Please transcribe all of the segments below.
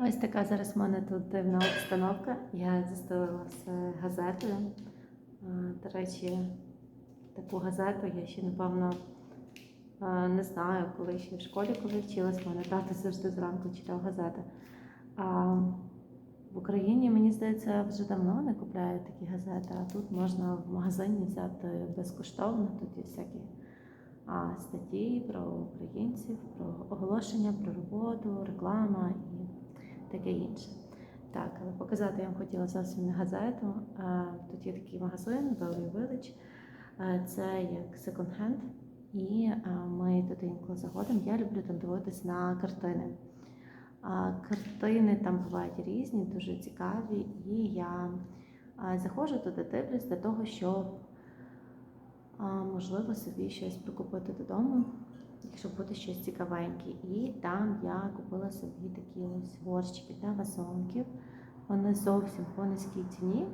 Ось така зараз в мене тут дивна обстановка. Я застелила з газетою. До речі, таку газету я ще, напевно, не знаю, коли ще в школі, коли вчилась, в мене тато завжди зранку читав газети. А в Україні, мені здається, вже давно не купляють такі газети, а тут можна в магазині взяти безкоштовно. Тут є всякі а, статті про українців, про оголошення, про роботу, реклама і таке інше. Так, але показати я вам хотіла зовсім не газету. Тут є такий магазин Value Village. Це як секонд-хенд. І ми туди інколи заходимо. Я люблю там дивитись на картини. Картини там бувають різні, дуже цікаві. І я заходжу туди дивлюсь для того, щоб а, можливо собі щось прикупити додому, якщо буде щось цікавеньке. І там я купила собі такі ось горщики для вазонків. Вони зовсім по низькій ціні.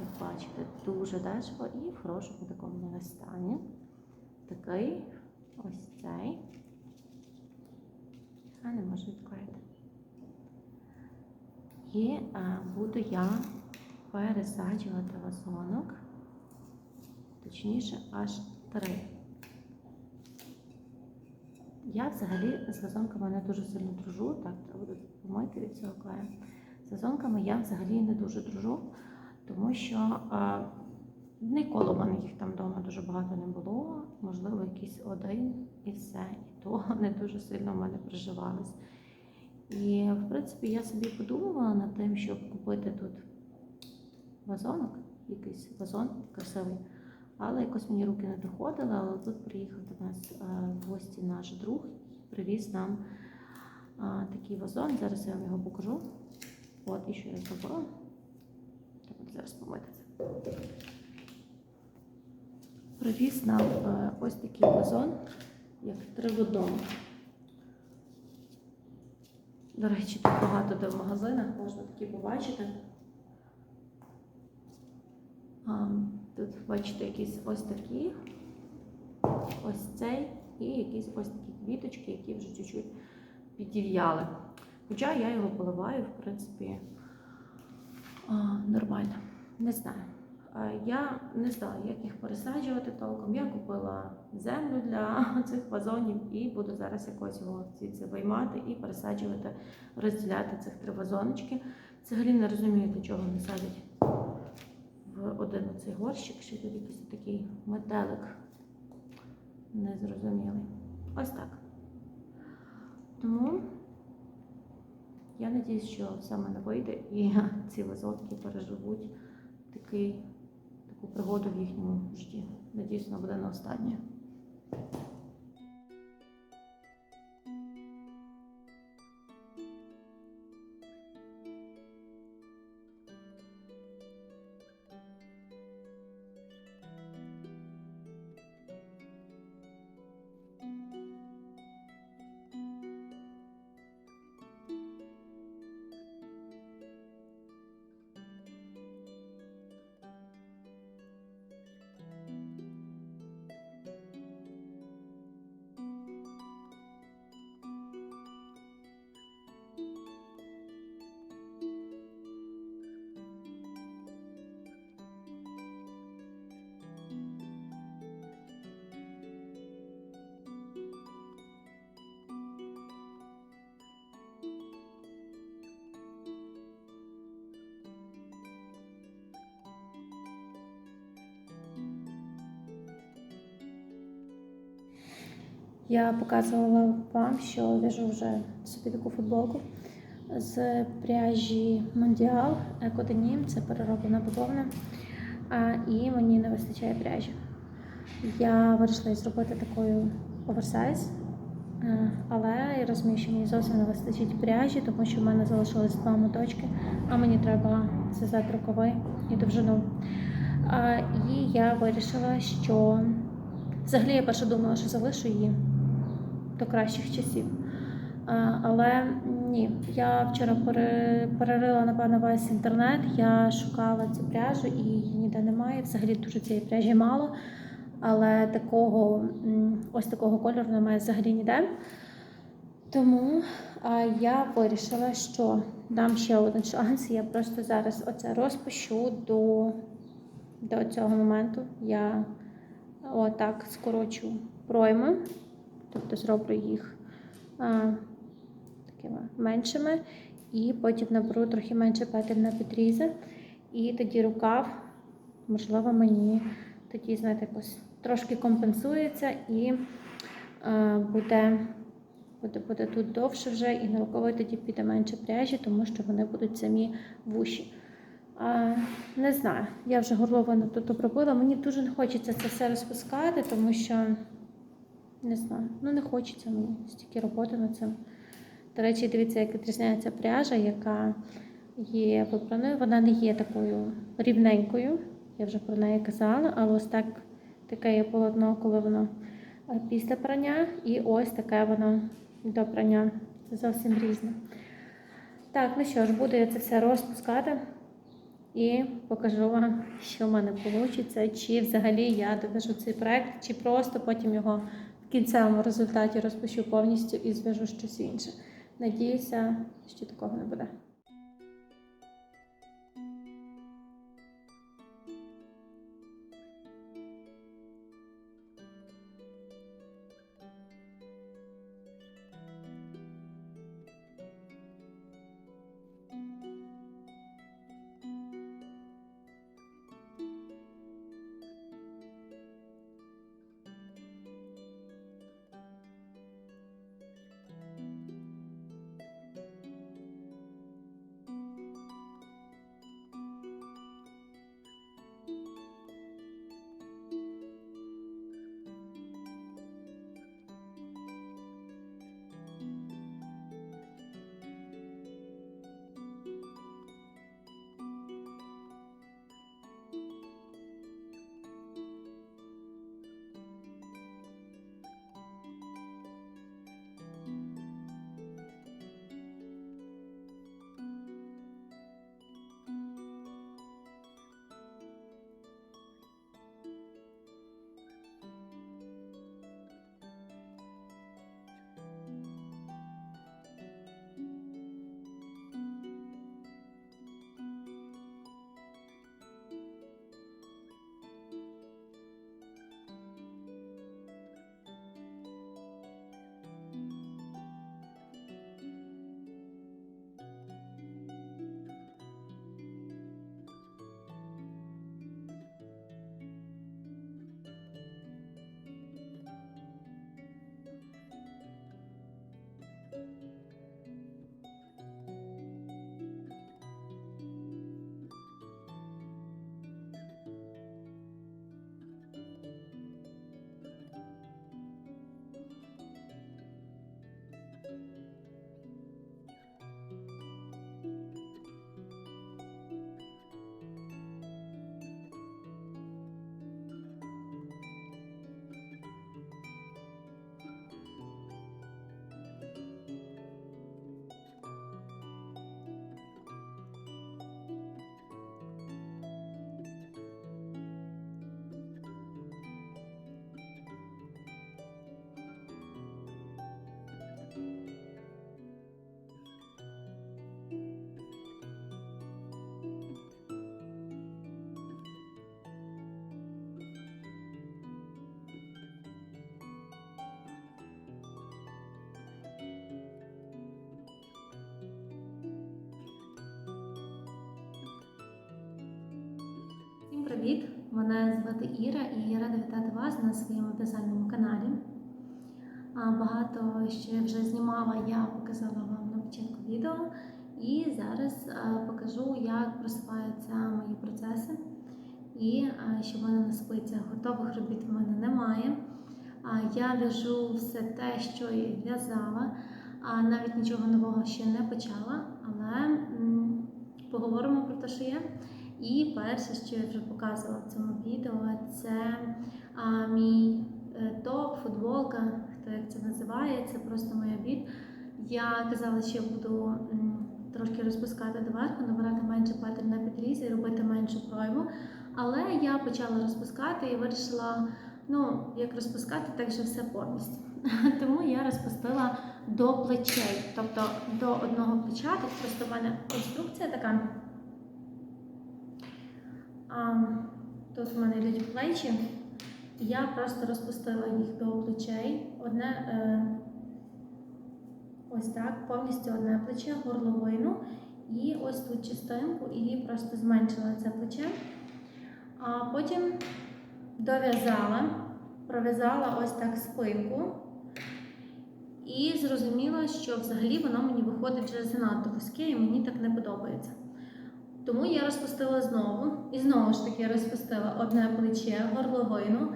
Як бачите, дуже дешево і в хорошому такому вони стані. Такий ось цей. А не можу відклеїти. І а, буду я пересаджувати вазонок точніше, аж три. Я взагалі з вазонками не дуже сильно дружу, так, треба буде помити від цього клею. З вазонками я взагалі не дуже дружу, тому що а, ніколи в мене їх там вдома дуже багато не було, можливо, якийсь один і все. І то не дуже сильно в мене приживались. І, в принципі, я собі подумала над тим, щоб купити тут вазонок, якийсь вазон красивий. Але якось мені руки не доходили, але тут приїхав до нас е, в гості наш друг, привіз нам е, такий вазон. Зараз я вам його покажу. От, і що я зробила. От зараз помити. Привіз нам е, ось такий вазон, як три. До речі, тут багато де в магазинах можна такі побачити. А, Тут бачите якісь ось такі, ось цей і якісь ось такі квіточки, які вже чуть-чуть підів'яли. Хоча я його поливаю, в принципі, нормально. Не знаю. Я не знаю, як їх пересаджувати толком. Я купила землю для цих вазонів і буду зараз якось його звідси виймати і пересаджувати, розділяти цих три вазоночки. Взагалі не розумію, для чого вони садять один оцей горщик, ще тут якийсь такий метелик незрозумілий. Ось так. Тому я надіюсь, що все мене вийде і ці лазотки переживуть такий, таку пригоду в їхньому житті. Надіюсь, вона буде не остання. Я показувала вам, що в'яжу вже собі таку футболку з пряжі Мондіал Екоденім, це перероблена бавовна, і мені не вистачає пряжі. Я вирішила зробити такою оверсайз, е, але я розумію, що мені зовсім не вистачить пряжі, тому що в мене залишилось два моточки, а мені треба зв'язати рукави і довжину. І я вирішила, що взагалі я перше думала, що залишу її до кращих часів. Але Ні, я вчора пере- перерила, напевно, весь інтернет. Я шукала цю пряжу і її ніде немає. Взагалі дуже цієї пряжі мало. Але такого, ось такого кольору немає взагалі ніде. Тому я вирішила, що дам ще один шанс. Я просто зараз оце розпущу до, до цього моменту. Я отак скорочу пройми, тобто зроблю їх а, такими меншими, і потім наберу трохи менше петель на підрізи. І тоді рукав, можливо, мені тоді, знаєте, якось трошки компенсується і е, буде, буде, буде тут довше вже, і на рукави тоді піде менше пряжі, тому що вони будуть самі вуші. А, не знаю, я вже горловину тут обробила. Мені дуже не хочеться це все розпускати, тому що не знаю, ну не хочеться мені стільки роботи над цим. До речі, дивіться, як відрізняється пряжа, яка є випраною. Вона не є такою рівненькою. Я вже про неї казала, але ось так таке є полотно, коли воно е, після прання, і ось таке воно до прання. Це зовсім різне. Так, ну що ж, буду я це все розпускати і покажу вам, що в мене вийде, чи взагалі я довяжу цей проект, чи просто потім його кінцевому результаті розпишу повністю і зв'яжу щось інше. Надіюся, що такого не буде. Мене звати Іра і я рада вітати вас на своєму в'язальному каналі. Багато ще вже знімала, я показала вам на початку відео. І зараз покажу, як просуваються мої процеси. І що в мене на спицях готових робіт в мене немає. Я в'яжу все те, що і в'язала, навіть нічого нового ще не почала, але поговоримо про те, що є. І перше, що я вже показувала в цьому відео, це а, мій е, топ, футболка, хто як це називає, це просто моя біль. Я казала, що я буду трошки розпускати доверху, набирати менше петель на підрізі, робити меншу пройму. Але я почала розпускати і вирішила, ну, як розпускати, так же все повністю. Тому я розпустила до плечей, тобто до одного плеча. Тут просто в мене конструкція така. Тут в мене йдуть плечі. Я просто розпустила їх до плечей. Одне е, ось так, повністю одне плече, горловину. І ось тут частинку, і просто зменшила це плече. А потім дов'язала, пров'язала ось так спинку. І зрозуміла, що взагалі воно мені виходить вже занадто вузьке і мені так не подобається. Тому я розпустила знову і знову ж таки розпустила одне плече, горловину,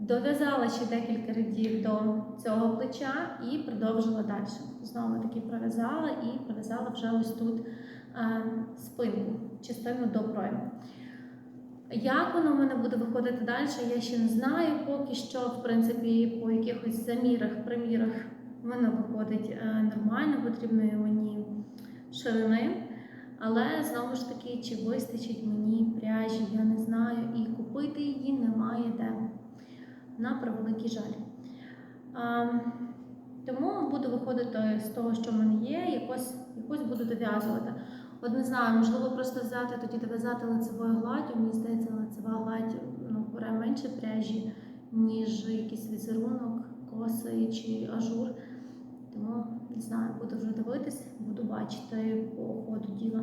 дов'язала ще декілька рядів до цього плеча і продовжила далі. Знову таки пров'язала і пров'язала вже ось тут е, спинку, частину до пройму. Як воно в мене буде виходити далі, я ще не знаю. Поки що, в принципі, по якихось замірах, примірах воно виходить е, нормально, потрібної мені ширини. Але знову ж таки, чи вистачить мені пряжі, я не знаю, і купити її немає де. На превеликий жаль. А, тому буду виходити з того, що в мене є, якось, якось буду дов'язувати. От не знаю, можливо, просто взяти тоді дов'язати лицевою гладдю. Мені здається, лицева гладь ну, бере менше пряжі, ніж якийсь візерунок, коси чи ажур. Тому не знаю, буду вже дивитись, буду бачити по ходу діла.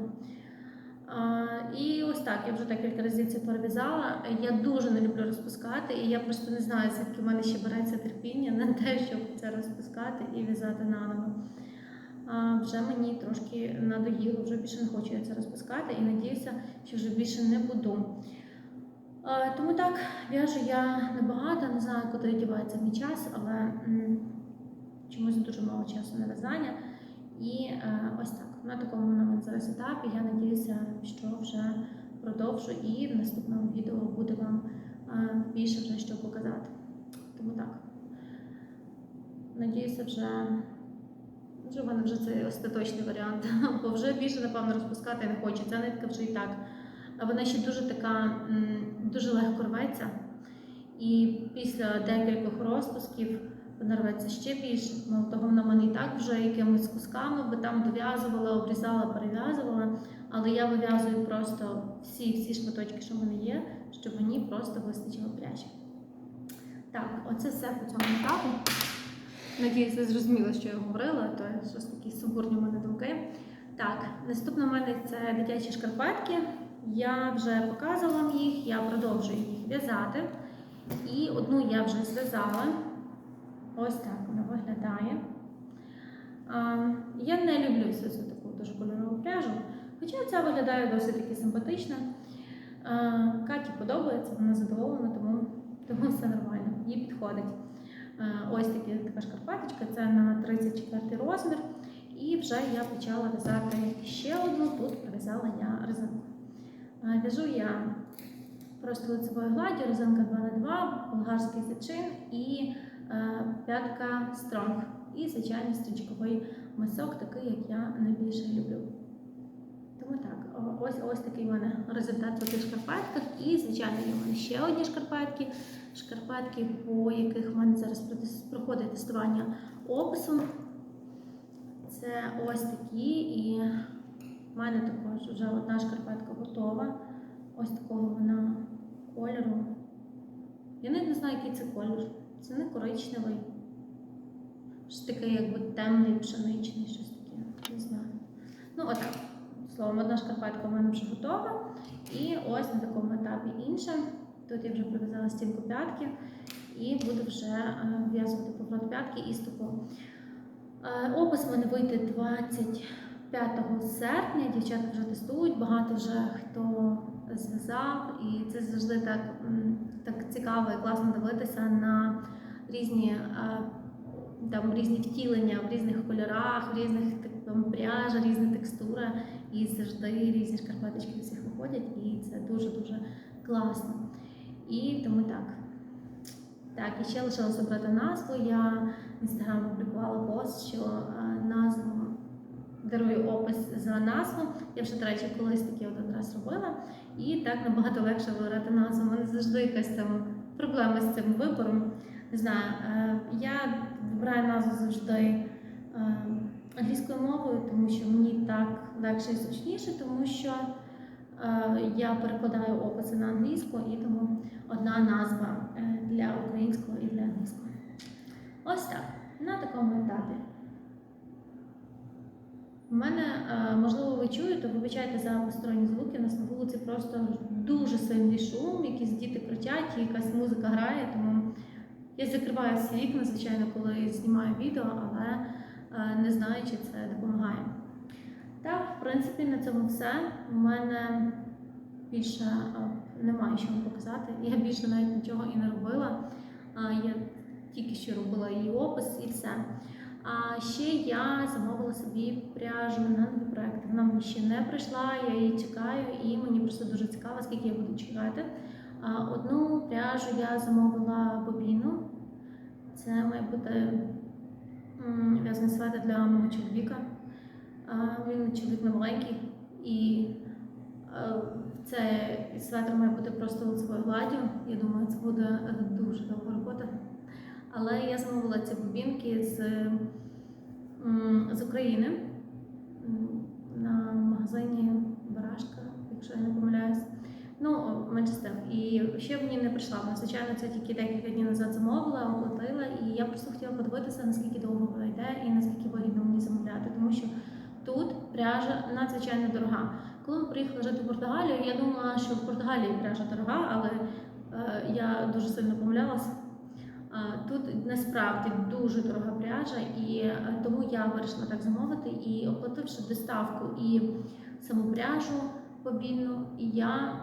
І ось так, я вже декілька разів це перев'язала. Я дуже не люблю розпускати, і я просто не знаю, звідки в мене ще береться терпіння на те, щоб це розпускати і в'язати наново. А, вже мені трошки надоїло, вже більше не хочу я це розпускати і надіюся, що вже більше не буду. А, тому так, в'яжу я небагато, не знаю, куди дівається мій час, але чомусь дуже мало часу на в'язання. І е, ось так. На такому на зараз етапі. Я надіюся, що вже продовжу і в наступному відео буде вам е, більше вже що показати. Тому так. Надіюся, вже, вже в мене вже це остаточний варіант, бо вже більше, напевно, розпускати не хочу. Ця нитка вже і так. Вона ще дуже така, дуже легко рветься. І після декількох розпусків вона ще більше. Ну, того вона мене і так вже якимись кусками, бо там дов'язувала, обрізала, перев'язувала. Але я вив'язую просто всі, всі шматочки, що в мене є, щоб мені просто вистачило пряжі. Так, оце все по цьому етапу. Надіюсь, ви зрозуміли, що я говорила, то щось такі сумбурні в мене думки. Так, наступне в мене це дитячі шкарпетки. Я вже показувала їх, я продовжую їх в'язати. І одну я вже зв'язала. Ось так вона виглядає. Я не люблю цю таку дуже кольорову пряжу, хоча ця виглядає досить таки симпатично. Каті подобається, вона задоволена, тому, тому все нормально, їй підходить. Ось такі, така шкарпеточка, це на 34 розмір. І вже я почала в'язати ще одну, тут прив'язала я резинку. В'яжу я просто лицевою гладдю, резинка 2 на 2 болгарський зачин і е, п'ятка стронг. І звичайний стрічковий мисок, такий, як я найбільше люблю. Тому так, ось, ось такий в мене результат по тих шкарпетках. І, звичайно, є в мене ще одні шкарпетки. Шкарпетки, по яких в мене зараз проходить тестування опису. Це ось такі, і в мене також вже одна шкарпетка готова. Ось такого вона кольору. Я навіть не знаю, який це колір. Це не коричневий. Щось таке, якби темний, пшеничний, щось таке. Не знаю. Ну, отак. Словом, одна шкарпетка в мене вже готова. І ось на такому етапі інша. Тут я вже прив'язала стінку п'ятки і буду вже е, в'язувати поворот п'ятки і стопу. Е, Опис в мене вийде 25 серпня. Дівчата вже тестують, багато вже хто зв'язав, і це завжди так, так цікаво і класно дивитися на різні, е, там, різні втілення в різних кольорах, в різних там, пряжа, різна текстура, і завжди різні шкарпеточки у всіх виходять, і це дуже-дуже класно. І тому так. Так, і ще лишилося обрати назву. Я в інстаграм опублікувала пост, що е, дарую опис за назву. Я вже, до речі, колись таки один раз робила, і так набагато легше вибирати назву. У мене завжди якась там проблема з цим вибором. Не знаю, е, я вибираю назву завжди е, англійською мовою, тому що мені так легше і зручніше, тому що е, я перекладаю описи на англійську, і тому одна назва для українського і для англійського. Ось так, на такому етапі. У мене, е, можливо, ви чуєте, вибачайте за посторонні звуки, у нас на вулиці просто дуже сильний шум, якісь діти кричать, якась музика грає, тому я закриваю всі вікна, звичайно, коли знімаю відео, але е, не знаю, чи це допомагає. Так, в принципі, на цьому все. У мене більше е, немає що вам показати. Я більше навіть нічого і не робила. Я тільки що робила її опис і все. А ще я замовила собі пряжу на нові проекти. Вона мені ще не прийшла, я її чекаю, і мені просто дуже цікаво, скільки я буду чекати. Одну пряжу я замовила бобіну. Це має бути в'язаний светр для мого чоловіка. Він чоловік не маленький, і е, цей светр має бути просто лицевою гладдю. Я думаю, це буде дуже довга робота. Але я замовила ці бобінки з, з України на магазині Барашка, якщо я не помиляюсь. Ну, менше. І ще мені не прийшла. Вона, звичайно, це тільки декілька днів назад замовила, оплатила, і я просто хотіла подивитися, наскільки довго вона йде і наскільки вигідно мені замовляти, тому що тут пряжа надзвичайно дорога. Коли ми приїхали жити в Португалію, я думала, що в Португалії пряжа дорога, але е, я дуже сильно помилялася. Тут насправді дуже дорога пряжа, і е, тому я вирішила так замовити. І оплативши доставку і саму пряжу побільну, я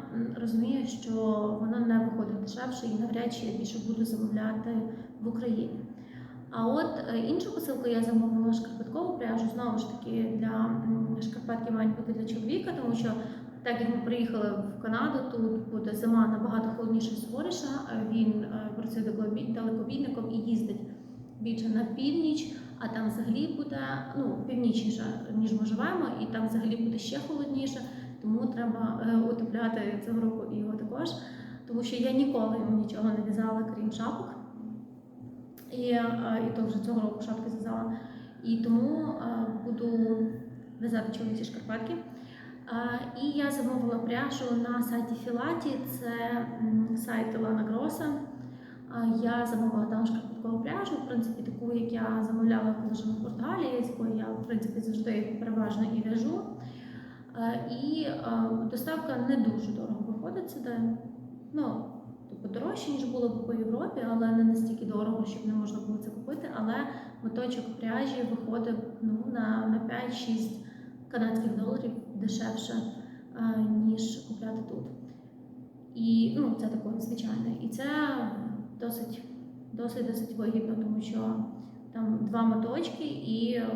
розумію, що вона не виходить дешевше і навряд чи я більше буду замовляти в Україні. А от е, іншу посилку я замовила шкарпеткову пряжу. Знову ж таки, для шкарпетки мають бути для чоловіка, тому що так як ми приїхали в Канаду, тут буде зима набагато холодніша і суворіша. Він е, працює далекобійником і їздить більше на північ, а там взагалі буде ну, північніше, ніж ми живемо, і там взагалі буде ще холодніше, тому треба е, утепляти цього року його також. Тому що я ніколи йому нічого не в'язала, крім шапок. І, е, і то вже цього року шапки зв'язала. І тому е, буду в'язати чоловічі шкарпетки. І я замовила пряжу на сайті Філаті, це сайт Лана Гроса. Я замовила там шкарпеткову пряжу, в принципі, таку, як я замовляла, коли жила в Португалії, якою я в принципі завжди переважно і в'яжу. І доставка не дуже дорого виходить сюди. Ну, тобто дорожче, ніж було б по Європі, але не настільки дорого, щоб не можна було це купити. Але моточок пряжі виходить ну, на 5-6 канадських доларів дешевше, е, ніж купляти тут. І ну, це таке звичайне. І це досить, досить, досить вигідно, тому що там два моточки, і е,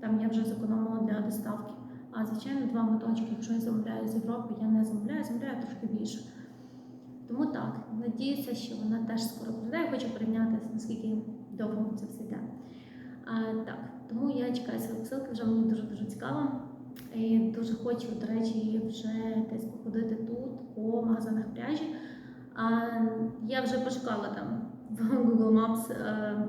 там я вже зекономила для доставки. А звичайно, два моточки, якщо я замовляю з Європи, я не замовляю, замовляю трошки більше. Тому так, надіюся, що вона теж скоро прийде. Я хочу порівняти, наскільки довго це все йде. А, так, тому я чекаю свої посилки, вже мені дуже дуже цікаво. І дуже хочу, до речі, вже десь походити тут по магазинах пряжі. А, я вже пошукала там в Google Maps, е,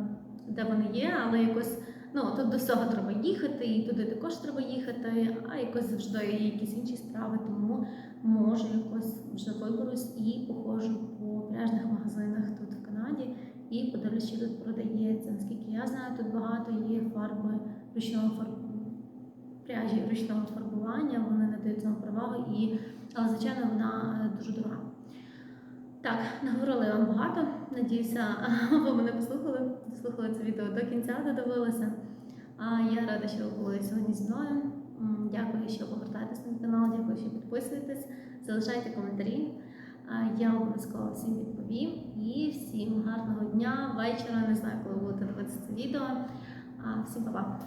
де вони є, але якось ну тут до всього треба їхати, і туди також треба їхати, а якось завжди є якісь інші справи, тому може якось вже виберусь і походжу по пляжних магазинах тут в Канаді і подивлюсь, що тут продається. Наскільки я знаю, тут багато є фарби ручного фарбування. Пряжі ручного фарбування, вони надають цьому перевагу, і, але, звичайно, вона е, дуже дорога. Так, наговорила я вам багато. Надіюся, ви мене послухали, дослухали це відео до кінця, додивилися. А я рада, що ви були сьогодні зі мною. Дякую, що повертаєтесь на канал, дякую, що підписуєтесь, залишайте коментарі. Я обов'язково всім відповім. І всім гарного дня, вечора. Не знаю, коли будете дивитися це відео. Всім па-па!